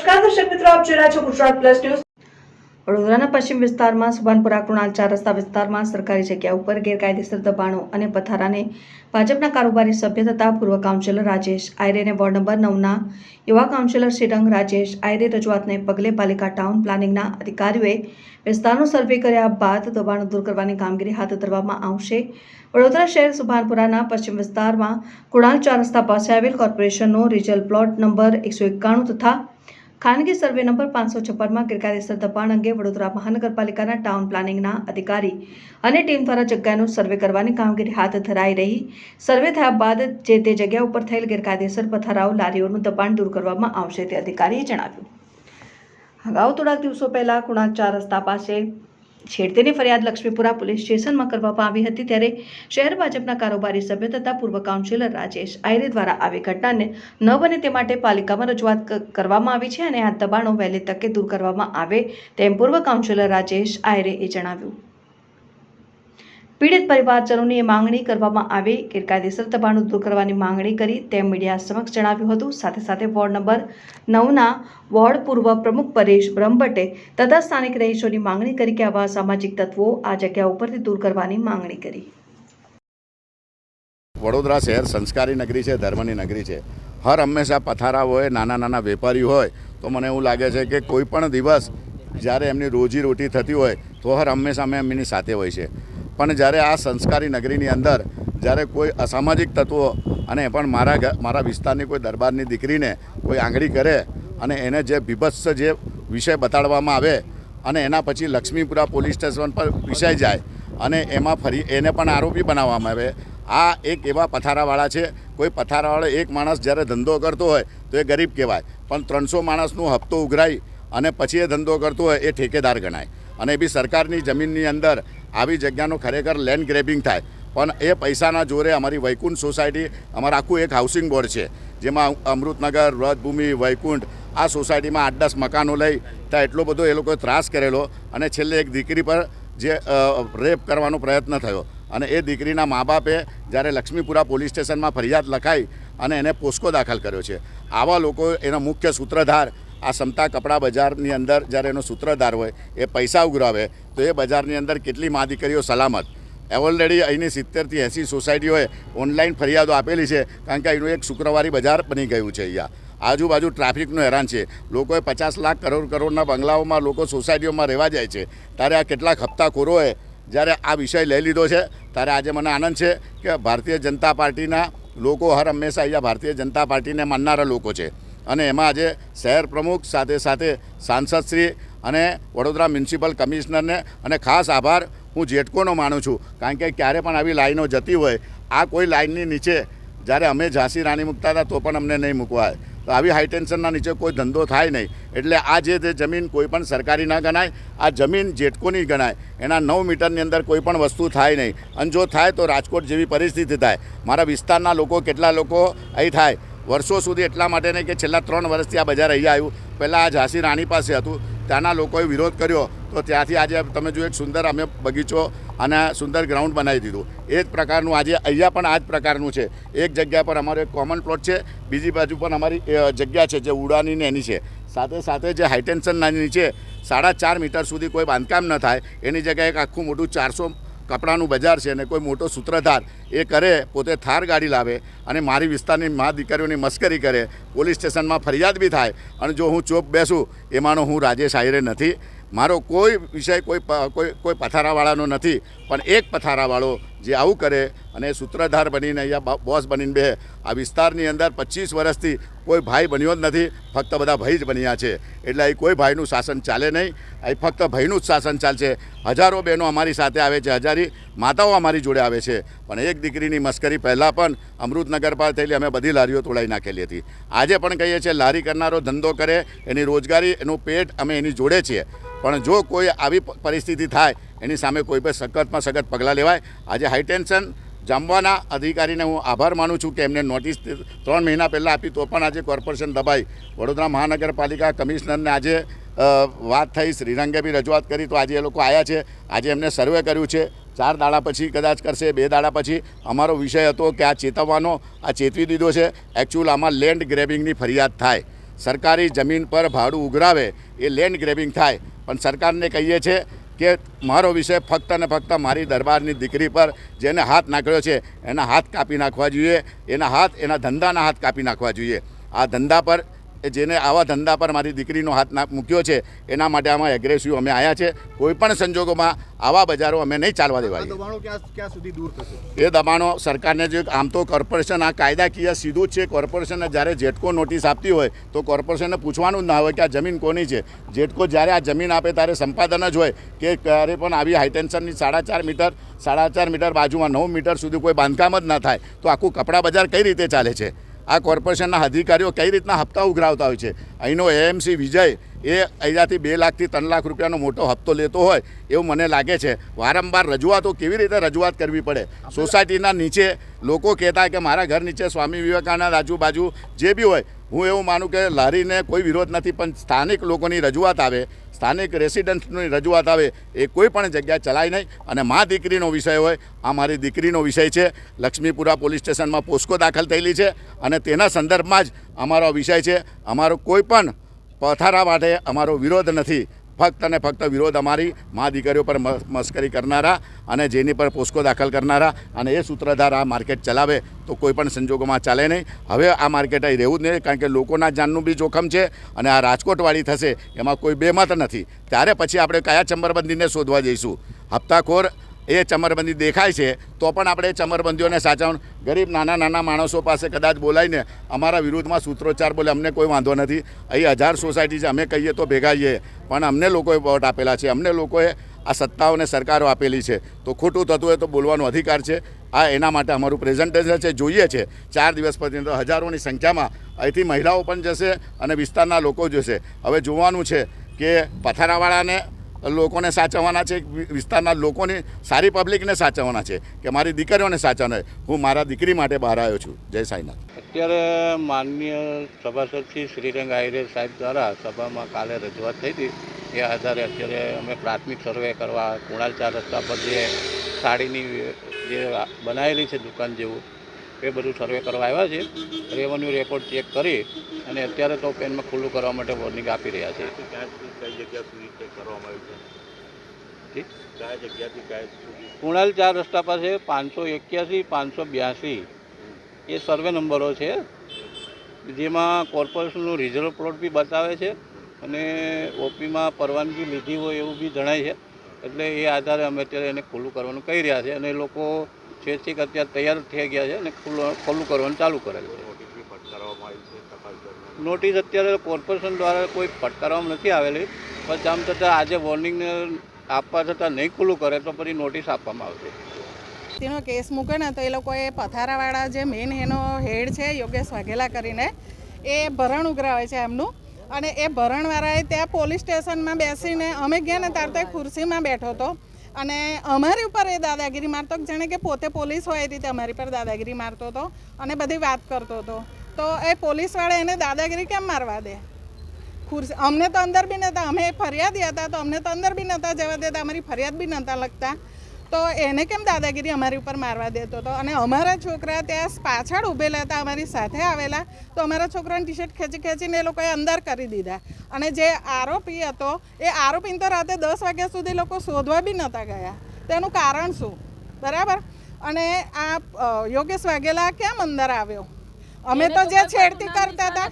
નમસ્કાર, દર્શક મિત્રો, આપ જોઈ રહ્યા છો ગુજરાત પ્લસ ન્યૂઝ. વડોદરાના પશ્ચિમ વિસ્તારમાં સુભાનપુરા કૃણાલ ચાર રસ્તા વિસ્તારમાં સરકારી જગ્યા ઉપર ગેરકાયદેસર દબાણો અને પથારાને ભાજપના કારોબારી સભ્ય તથા પૂર્વ કાઉન્સિલર રાજેશ આયરેને વોર્ડ નંબર નવના યુવા કાઉન્સિલર શ્રીરંગ રાજેશ આયરે રજૂઆતને પગલે પાલિકા ટાઉન પ્લાનિંગના અધિકારીઓએ વિસ્તારનો સર્વે કર્યા બાદ દબાણો દૂર કરવાની કામગીરી હાથ ધરવામાં આવશે. વડોદરા શહેર સુભાનપુરાના પશ્ચિમ વિસ્તારમાં કુણાલ ચાર રસ્તા પાસે આવેલ કોર્પોરેશનનો રિજલ પ્લોટ નંબર એકસો એકાણું તથા ખાનગી સર્વે નંબર પાંચસો છપ્પનમાં ગેરકાયદેસર દબાણ અંગે વડોદરા મહાનગરપાલિકાના ટાઉન પ્લાનિંગના અધિકારી અને ટીમ દ્વારા જગ્યાનું સર્વે કરવાની કામગીરી હાથ ધરાઈ રહી. સર્વે થયા બાદ જે તે જગ્યા ઉપર થયેલ ગેરકાયદેસર પથારાઓ, લારીઓનું દબાણ દૂર કરવામાં આવશે તે અધિકારીએ જણાવ્યું. અગાઉ થોડાક દિવસો પહેલાં કુણાલ ચાર રસ્તા પાસે છેડતીની ફરિયાદ લક્ષ્મીપુરા પોલીસ સ્ટેશનમાં કરવામાં આવી હતી ત્યારે શહેર ભાજપના કારોબારી સભ્ય તથા પૂર્વ કાઉન્સિલર રાજેશ આયરે દ્વારા આવી ઘટનાને ન બને તે માટે પાલિકામાં રજૂઆત કરવામાં આવી છે અને આ દબાણો વહેલી તકે દૂર કરવામાં આવે તેમ પૂર્વ કાઉન્સિલર રાજેશ આયરેએ જણાવ્યું. પીડિત પરિવારજનોની માંગણી કરવામાં આવી. ગેરકાયદેસર દબાણો દૂર કરવાની માંગણી કરી તેમ મીડિયા સમક્ષ જણાવ્યું હતું. સાથે સાથે વોર્ડ નંબર નવના વોર્ડ પૂર્વ પ્રમુખ પરેશ બ્રહ્મભટ્ટે તથા સ્થાનિક રહીશોની માંગણી કરી કે આવા સામાજિક તત્વો આ જગ્યા ઉપરથી દૂર કરવાની માંગણી કરી. વડોદરા શહેર સંસ્કારી નગરી છે, ધર્મની નગરી છે. હર હંમેશા પથારા હોય, નાના નાના વેપારી હોય, તો મને એવું લાગે છે કે કોઈ પણ દિવસ જ્યારે એમની રોજી રોટી થતી હોય, તો હર હંમેશા અમે એમની સાથે હોય છે. પણ જ્યારે આ સંસ્કારી નગરીની અંદર જ્યારે કોઈ અસામાજિક તત્વો અને પણ મારા મારા વિસ્તારની કોઈ દરબારની દીકરીને કોઈ આંગળી કરે અને એને જે બીભત્સ જે વિષય બતાડવામાં આવે અને એના પછી લક્ષ્મીપુરા પોલીસ સ્ટેશન પર વિષય જાય અને એમાં ફરી એને પણ આરોપી બનાવવામાં આવે, આ એક એવા પથારાવાળા છે. કોઈ પથારાવાળો એક માણસ જ્યારે ધંધો કરતો હોય તો એ ગરીબ કહેવાય, પણ ત્રણસો માણસનો હપ્તો ઉઘરાય અને પછી એ ધંધો કરતો હોય એ ઠેકેદાર ગણાય અને એ બી સરકારની જમીનની અંદર આવી જગ્યાનું ખરેખર લેન્ડ ગ્રેબિંગ થાય. પણ એ પૈસાના જોરે અમારી વૈકુંઠ સોસાયટી, અમારું આખું એક હાઉસિંગ બોર્ડ છે, જેમાં અમૃતનગર વ્રતભૂમિ વૈકુંઠ, આ સોસાયટીમાં આઠ દસ મકાનો લઈ ત્યાં એટલો બધો એ લોકોએ ત્રાસ કરેલો અને છેલ્લે એક દીકરી પર જે રેપ કરવાનો પ્રયત્ન થયો. અને એ દીકરીના મા બાપે જ્યારે લક્ષ્મીપુરા પોલીસ સ્ટેશનમાં ફરિયાદ લખાઈ અને એને પોસ્કો દાખલ કર્યો છે. આવા લોકો એનો મુખ્ય સૂત્રધાર આ સમતા કપડા બજારની અંદર જ્યારે એનો સૂત્રધાર હોય, એ પૈસા ઉઘરાવે તો એ બજારની અંદર કેટલી મા દીકરીઓ સલામત. ઓલરેડી અહીંની સિત્તેરથી એંસી સોસાયટીઓએ ઓનલાઈન ફરિયાદો આપેલી છે, કારણ કે અહીંનું એક શુક્રવારી બજાર બની ગયું છે અહીંયા. આજુબાજુ ટ્રાફિકનું હેરાન છે. લોકોએ પચાસ લાખ કરોડ કરોડના બંગલાઓમાં લોકો સોસાયટીઓમાં રહેવા જાય છે. ત્યારે આ કેટલાક હપ્તાખોરોએ જ્યારે આ વિષય લઈ લીધો છે, ત્યારે આજે મને આનંદ છે કે ભારતીય જનતા પાર્ટીના લોકો હર હંમેશા અહીંયા ભારતીય જનતા પાર્ટીને માનનારા લોકો છે. અને એમાં આજે શહેર પ્રમુખ સાથે સાથે સાંસદશ્રી અને વડોદરા મ્યુનિસિપલ કમિશનરને અને ખાસ આભાર, હું જેટકોનો માનું છું. કારણ કે ક્યારે પણ આવી લાઈનો જતી હોય, આ કોઈ લાઈનની નીચે જ્યારે અમે ઝાંસી રાણી મૂકતા હતા તો પણ અમને નહીં મૂકવા તો આવી હાઈટેન્શનના નીચે કોઈ ધંધો થાય નહીં. એટલે આ જે જમીન કોઈ પણ સરકારી ના ગણાય, આ જમીન જેટકોની ગણાય, એના નવ મીટરની અંદર કોઈ પણ વસ્તુ થાય નહીં. અને જો થાય તો રાજકોટ જેવી પરિસ્થિતિ થાય. મારા વિસ્તારના લોકો કેટલા લોકો અહીં થાય? વર્ષો સુધી એટલા માટે નહીં કે છેલ્લા ત્રણ વર્ષથી આ બજાર અહીંયા આવ્યું. પહેલાં આ ઝાંસી રાણી પાસે હતું. ત્યાંના લોકોએ વિરોધ કર્યો. તો ત્યાંથી આજે તમે જો એક સુંદર અમે બગીચો અને સુંદર ગ્રાઉન્ડ બનાવી દીધું. એ જ પ્રકારનું આજે અહીંયા પણ આ જ પ્રકારનું છે. એક જગ્યા પર અમારો એક કોમન પ્લોટ છે. બીજી બાજુ પણ અમારી જગ્યા છે જે ઉડાની ને એની છે. સાથે સાથે જે હાઇટેન્શન નાની છે, સાડા ચાર મીટર સુધી કોઈ બાંધકામ ન થાય. એની જગ્યાએ એક આખું મોટું ચારસો કપડાનું બજાર છે અને કોઈ મોટો સૂત્રધાર એ કરે, પોતે થાર ગાડી લાવે અને મારી વિસ્તારની મા દીકરીઓની મસ્કરી કરે, પોલીસ સ્ટેશનમાં ફરિયાદ બી થાય અને જો હું ચોપ બેસું, એમાંનો હું રાજેશ આયરે નથી. મારો કોઈ વિષય, કોઈ કોઈ કોઈ પથારાવાળાનો નથી, પણ એક પથારાવાળો જે આવું કરે અને સૂત્રધાર બનીને અહીંયા બોસ બનીને બે આ વિસ્તારની અંદર પચીસ વર્ષથી કોઈ ભાઈ બન્યો જ નથી, ફક્ત બધા ભાઈ જ બન્યા છે. એટલે અહીં કોઈ ભાઈનું શાસન ચાલે નહીં. અહીં ફક્ત ભાઈનું જ શાસન ચાલશે. હજારો બહેનો અમારી સાથે આવે છે, હજારી માતાઓ અમારી જોડે આવે છે. પણ એક દીકરીની મસ્કરી પહેલાં પણ અમૃતનગર પર થયેલી અમે બધી લારીઓ તોડાઈ નાખેલી હતી. આજે પણ કહીએ છીએ, લારી કરનારો ધંધો કરે, એની રોજગારી, એનું પેટ અમે એની જોડે છીએ. પણ જો કોઈ આવી પરિસ્થિતિ થાય એની સામે કોઈ પણ સખતમાં સખત પગલાં લેવાય. આજે હાઈટેન્શન જામવાના અધિકારીને હું આભાર માનું છું કે એમને નોટિસ ત્રણ મહિના પહેલાં આપી તો પણ આજે કોર્પોરેશન દબાઈ. વડોદરા મહાનગરપાલિકા કમિશનરને આજે વાત થઈ. શ્રીરંગે બી રજૂઆત કરી તો આજે એ લોકો આવ્યા છે. આજે એમને સર્વે કર્યું છે. ચાર દાડા પછી કદાચ કરશે, બે દાડા પછી. અમારો વિષય હતો કે આ ચેતવવાનો, આ ચેતવી દીધો છે. એકચ્યુઅલ આમાં લેન્ડ ગ્રેબિંગની ફરિયાદ થાય. સરકારી જમીન પર ભાડું ઉઘરાવે એ લેન્ડ ગ્રેબિંગ થાય. પણ સરકારને કહીએ છીએ કે મારો વિષય ફક્ત ને ફક્ત મારી દરબારની દીકરી પર જેને હાથ નાખ્યો છે, એના હાથ કાપી નાખવા જોઈએ, એના હાથ, એના ધંધાના હાથ કાપી નાખવા જોઈએ. આ ધંધા પર જેને આવા ધંધા પર મારી દીકરીનો હાથ ના મૂક્યો છે એના માટે આમાં એગ્રેસિવ અમે આવ્યા છે. કોઈ પણ સંજોગોમાં આવા બજારો અમે નહીં ચાલવા દેવા દબાણો ક્યાં ક્યાં સુધી દૂર થશે? એ દબાણો સરકારને જે આમ તો કોર્પોરેશન આ કાયદાકીય સીધું જ છે. કોર્પોરેશનને જ્યારે જેટકો નોટિસ આપતી હોય તો કોર્પોરેશનને પૂછવાનું જ ના હોય કે આ જમીન કોની છે. જેટકો જ્યારે આ જમીન આપે ત્યારે સંપાદન જ હોય કે ક્યારે પણ આવી હાઈટેન્શનની સાડા ચાર મીટર સાડા ચાર મીટર બાજુમાં નવ મીટર સુધી કોઈ બાંધકામ જ ના થાય તો આખું કપડાં બજાર કઈ રીતે ચાલે છે? આ કોર્પોરેશનના અધિકારીઓ કઈ રીતના હપ્તા ઉઘરાવતા હોય છે? અહીંનો એએમસી વિજય એ અહીંયાથી બે લાખથી ત્રણ લાખ રૂપિયાનો મોટો હપ્તો લેતો હોય એવું મને લાગે છે. વારંવાર રજૂઆતો કેવી રીતે રજૂઆત કરવી પડે? સોસાયટીના નીચે લોકો કહેતા કે મારા ઘર નીચે સ્વામી વિવેકાનંદ આજુબાજુ જે બી હોય, હું એવું માનું કે લારીને કોઈ વિરોધ નથી, પણ સ્થાનિક લોકોની રજૂઆત આવે સ્થાનિક રેસિડન્ટની રજૂઆત આવે એ કોઈ પણ જગ્યાએ ચલાય નહીં. અને મા દીકરીનો વિષય હોય, આ મારી દીકરીનો વિષય છે. લક્ષ્મીપુરા પોલીસ સ્ટેશનમાં પોસ્કો દાખલ થયેલી છે અને તેના સંદર્ભમાં જ અમારો વિષય છે. અમારો કોઈ પણ પથારા માટે અમારો વિરોધ નથી. ફક્ત અને ફક્ત વિરોધ અમારી મા દીકરીઓ પર મસ્કરી કરનારા અને જેની પર પોસ્કો દાખલ કરનારા અને એ સૂત્રધાર આ માર્કેટ ચલાવે તો કોઈ પણ સંજોગોમાં ચાલે નહીં. હવે આ માર્કેટ અહીં રહેવું જ નહીં કારણ કે લોકોના જાનનું બી જોખમ છે અને આ રાજકોટવાળી થશે, એમાં કોઈ બેમત નથી. ત્યારે પછી આપણે કયા ચંબરબંધીને શોધવા જઈશું? હપ્તાખોર એ ચમરબંધી દેખાય છે, તો પણ આપણે ચમરબંધીઓને સાચવણ. ગરીબ નાના નાના માણસો પાસે કદાચ બોલાવીને અમારા વિરુદ્ધમાં સૂત્રોચ્ચાર બોલે, અમને કોઈ વાંધો નથી. અહીં હજાર સોસાયટી છે, અમે કહીએ તો ભેગા છીએ પણ અમને લોકોએ વોટ આપેલા છે, અમને લોકોએ આ સત્તાઓને સરકારો આપેલી છે. તો ખોટું થતું હોય તો બોલવાનો અધિકાર છે. આ એના માટે અમારું પ્રેઝન્ટેશન છે, જોઈએ છે. ચાર દિવસ પછી તો હજારોની સંખ્યામાં અહીંથી મહિલાઓ પણ જશે અને વિસ્તારના લોકો જશે. હવે જોવાનું છે કે પથારાવાળાને લોકોને સાચવવાના છે વિસ્તારના લોકોને, સારી પબ્લિકને સાચવવાના છે કે મારી દીકરીઓને સાચવવાના છે. હું મારા દીકરી માટે બહાર આવ્યો છું. જય સાંઈનાથ. અત્યારે માનનીય સભાસદ શ્રી શ્રીરંગ આહિરે સાહેબ દ્વારા સભામાં કાલે રજૂઆત થઈ હતી. એ આધારે અત્યારે અમે પ્રાથમિક સર્વે કરવા કુણાલ ચાર રસ્તા પર જે સાડીની જે બનાવેલી છે દુકાન જેવું એ બધું સર્વે કરવા આવ્યા છે રેવન્યુ રેકોર્ડ ચેક કરી અને અત્યારે તો પેનમાં ખુલ્લું કરવા માટે વોર્નિંગ આપી રહ્યા છે? કુણાલ ચાર રસ્તા પાસે પાંચસો એક્યાસી પાંચસો બ્યાસી. એ સર્વે નંબરો છે જેમાં કોર્પોરેશનનું રિઝર્વ પ્લોટ બી બતાવે છે અને ઓપીમાં પરવાનગી લીધી હોય એવું બી જણાય છે. એટલે એ આધારે અમે અત્યારે એને ખુલ્લું કરવાનું કહી રહ્યા છે અને લોકો સ્વૈચ્છિક અત્યારે તૈયાર થઈ ગયા છે અને ખુલ્લું કરવાનું ચાલુ કરેલ છે. નોટિસ અત્યારે કોર્પોરેશન દ્વારા કોઈ ફટકારવામાં નથી આવેલી, પણ આમ છતાં આજે વોર્નિંગ આપવા છતાં નહીં ખુલ્લું કરે તો પછી નોટિસ આપવામાં આવશે. તેનો કેસ મૂકે ને તો એ લોકોએ પથારાવાળા જે મેઇન એનો હેડ છે, યોગેશ વાઘેલા કરીને, એ ભરણ ઉઘરાવે છે એમનું. અને એ ભરણવાળાએ ત્યાં પોલીસ સ્ટેશનમાં બેસીને અમે ગયા ને ત્યારે તો ખુરશીમાં બેઠો હતો. અને અમારી ઉપર એ દાદાગીરી મારતો જાણે કે પોતે પોલીસ હોય એ રીતે અમારી પર દાદાગીરી મારતો હતો અને બધી વાત કરતો હતો. તો એ પોલીસવાળા એને દાદાગીરી કેમ મારવા દે? ખુરશી, અમને તો અંદર બી નહોતા, અમે ફરિયાદી હતા તો અમને તો અંદર બી નહોતા જવા દેતા, અમારી ફરિયાદ બી નહોતા લખતા. તો એને કેમ દાદાગીરી અમારી ઉપર મારવા દેતો હતો? અને અમારા છોકરા ત્યાં પાછળ ઊભેલા હતા અમારી સાથે આવેલા. તો અમારા છોકરાને ટી શર્ટ ખેંચી ખેંચીને એ લોકોએ અંદર કરી દીધા. અને જે આરોપી હતો એ આરોપીને તો રાતે દસ વાગ્યા સુધી લોકો શોધવા બી નહોતા ગયા. તેનું કારણ શું? બરાબર? અને આ યોગેશ વાઘેલા કેમ અંદર આવ્યો? અમે તો જે છેડતી કરતા હતા.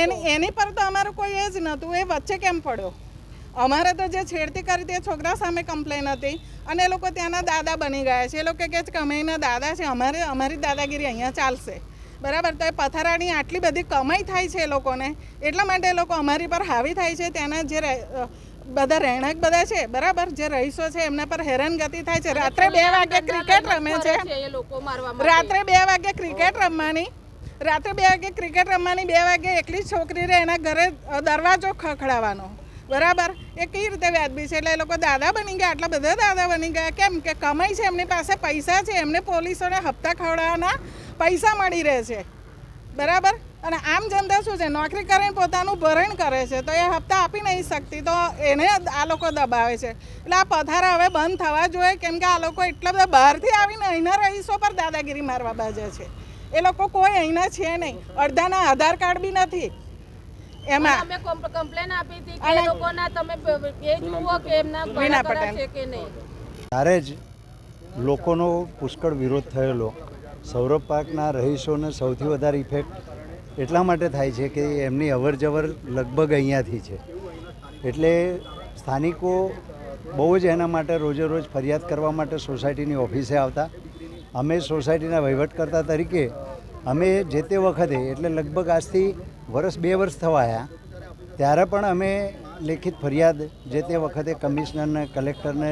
એની એની પર તો અમારું કોઈ એ જ નહોતું એ વચ્ચે કેમ પડ્યો? અમારે તો જે છેડતી કરી તે છોકરા સામે કમ્પ્લેન હતી. અને એ લોકો ત્યાંના દાદા બની ગયા છે. એ લોકો કહે છે કે અમે એના દાદા છે. અમારે અમારી દાદાગીરી અહીંયા ચાલશે. બરાબર? તો એ પથારાની આટલી બધી કમાઈ થાય છે એ લોકોને. એટલા માટે એ લોકો અમારી પર હાવી થાય છે. ત્યાંના જે બધા રહેણાંક બધા છે બરાબર? જે રહીશો છે એમના પર હેરાનગતિ થાય છે. રાત્રે બે વાગે ક્રિકેટ રમે છે. રાત્રે બે વાગે ક્રિકેટ રમવાની. રાત્રે બે વાગે ક્રિકેટ રમવાની બે વાગે એકલી જ છોકરી રહે એના ઘરે દરવાજો ખખડાવવાનો. બરાબર? એ કઈ રીતે વ્યાજબી છે? એટલે એ લોકો દાદા બની ગયા, આટલા બધા દાદા બની ગયા. કેમ કે કમાઈ છે, એમની પાસે પૈસા છે, એમને પોલીસોને હપ્તા ખવડાવવાના પૈસા મળી રહે છે. બરાબર? અને આમ જનતા શું છે? નોકરી કરીને પોતાનું ભરણ કરે છે, તો એ હપ્તા આપી નહીં શકતી, તો એને આ લોકો દબાવે છે. એટલે આ પથારા હવે બંધ થવા જોઈએ, કેમ કે આ લોકો એટલા બધા બહારથી આવીને અહીંના રહીશો પર દાદાગીરી મારવા બાજે છે. એ લોકો કોઈ અહીંના છે નહીં. અડધાના આધાર કાર્ડ બી નથી. એમાં અમે કમ્પ્લેન આપી હતી કે લોકોના તમે એ જુઓ કે એમના ઘણા છે કે નહીં. ત્યારે જ લોકોનો પુષ્કળ વિરોધ થયેલો. સૌરભ પાર્કના રહીશોને સૌથી વધારે ઇફેક્ટ એટલા માટે થાય છે કે એમની અવર જવર લગભગ અહીંયાથી છે. એટલે સ્થાનિકો બહુ જ એના માટે રોજે રોજ ફરિયાદ કરવા માટે સોસાયટીની ઓફિસે આવતા. અમે સોસાયટીના વહીવટકર્તા તરીકે અમે જે તે વખતે એટલે લગભગ આજથી વર્ષ બે વર્ષ થવા આવ્યા ત્યારે પણ અમે લેખિત ફરિયાદ જે તે વખતે કમિશનરને કલેક્ટરને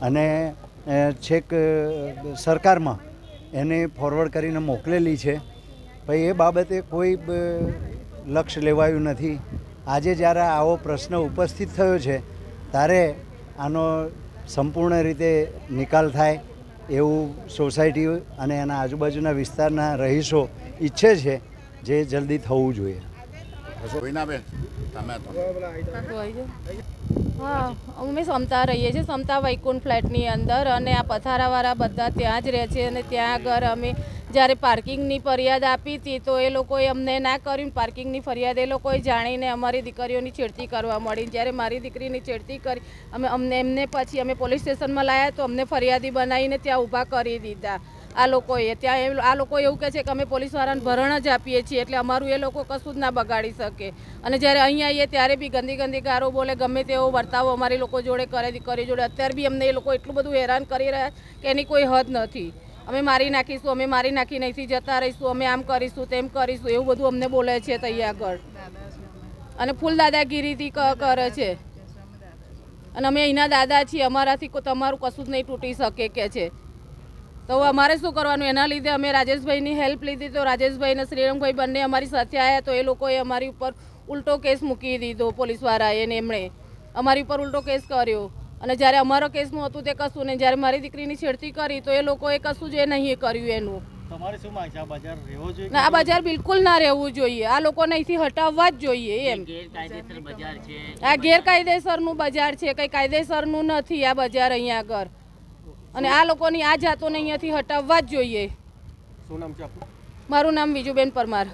અને છેક સરકારમાં એને ફોરવર્ડ કરીને મોકલેલી છે. પછી એ બાબતે કોઈ બ, લક્ષ્ય લેવાયું નથી. આજે જ્યારે આવો પ્રશ્ન ઉપસ્થિત થયો છે ત્યારે આનો સંપૂર્ણ રીતે નિકાલ થાય એવું સોસાયટી અને એના આજુબાજુના વિસ્તારના રહીશો ઈચ્છે છે જે જલ્દી થવું જોઈએ. તમે હા, અમે સમતા રહીએ છીએ, સમતા વૈકુંઠ ફ્લેટની અંદર અને આ પથારાવાળા બધા ત્યાં જ રહે છે અને ત્યાં આગળ અમે જ્યારે પાર્કિંગની ફરિયાદ આપી હતી તો એ લોકોએ અમને ના કર્યું. પાર્કિંગની ફરિયાદ એ લોકોએ જાણીને અમારી દીકરીઓની છેડતી કરવા મળી. જ્યારે મારી દીકરીની છેડતી કરી, અમે અમને એમને પછી અમે પોલીસ સ્ટેશનમાં લાવ્યા તો અમને ફરિયાદી બનાવીને ત્યાં ઊભા કરી દીધા. આ લોકોએ, ત્યાં આ લોકો એવું કહે છે કે અમે પોલીસવાળાને ભરણ જ આપીએ છીએ, એટલે અમારું એ લોકો કશું જ ના બગાડી શકે. અને જ્યારે અહીં આવીએ ત્યારે બી ગંદી ગંદી ગારો બોલે, ગમે તેવો વર્તાવો અમારી લોકો જોડે કરે, કરી જોડે, અત્યારે બી અમને એ લોકો એટલું બધું હેરાન કરી રહ્યા કે એની કોઈ હદ નથી. અમે મારી નાખીશું, અમે મારી નાખી નહીંથી જતા રહીશું, અમે આમ કરીશું, તેમ કરીશું, એવું બધું અમને બોલે છે તૈયાર આગળ. અને ફૂલ દાદાગીરીથી કરે છે. અને અમે અહીંના દાદા છીએ, અમારાથી તમારું કશું જ નહીં તૂટી શકે કે છે. તો અમારે શું કરવાનું? એના લીધે અમે રાજેશભાઈની હેલ્પ લીધી. તો રાજેશભાઈ અને શ્રીરંગભાઈ બંને અમારી સાથે આવ્યા તો એ લોકોએ અમારી ઉપર ઉલટો કેસ મૂકી દીધો પોલીસવાળાએ ને એમણે. અમારી ઉપર ઉલટો કેસ કર્યો. અને જ્યારે અમારો કેસનું હતું તે કશું નહીં. જ્યારે મારી દીકરીની છેડતી કરી તો એ લોકોએ કશું જ એ નહીં કર્યું એનું. તમારે શું માંગ છે? આ બજાર રહેવો જોઈએ ના આ બજાર બિલકુલ ના રહેવું જોઈએ. આ લોકોને અહીંથી હટાવવા જ જોઈએ એમ. ગેરકાયદેસર આ ગેરકાયદેસરનું બજાર છે. કંઈ કાયદેસરનું નથી આ બજાર અહીંયા આગળ. અને આ લોકોની આ જાતોને અહીંયાથી હટાવવા જ જોઈએ. શું નામ છે આપનું? મારું નામ બીજુબેન પરમાર.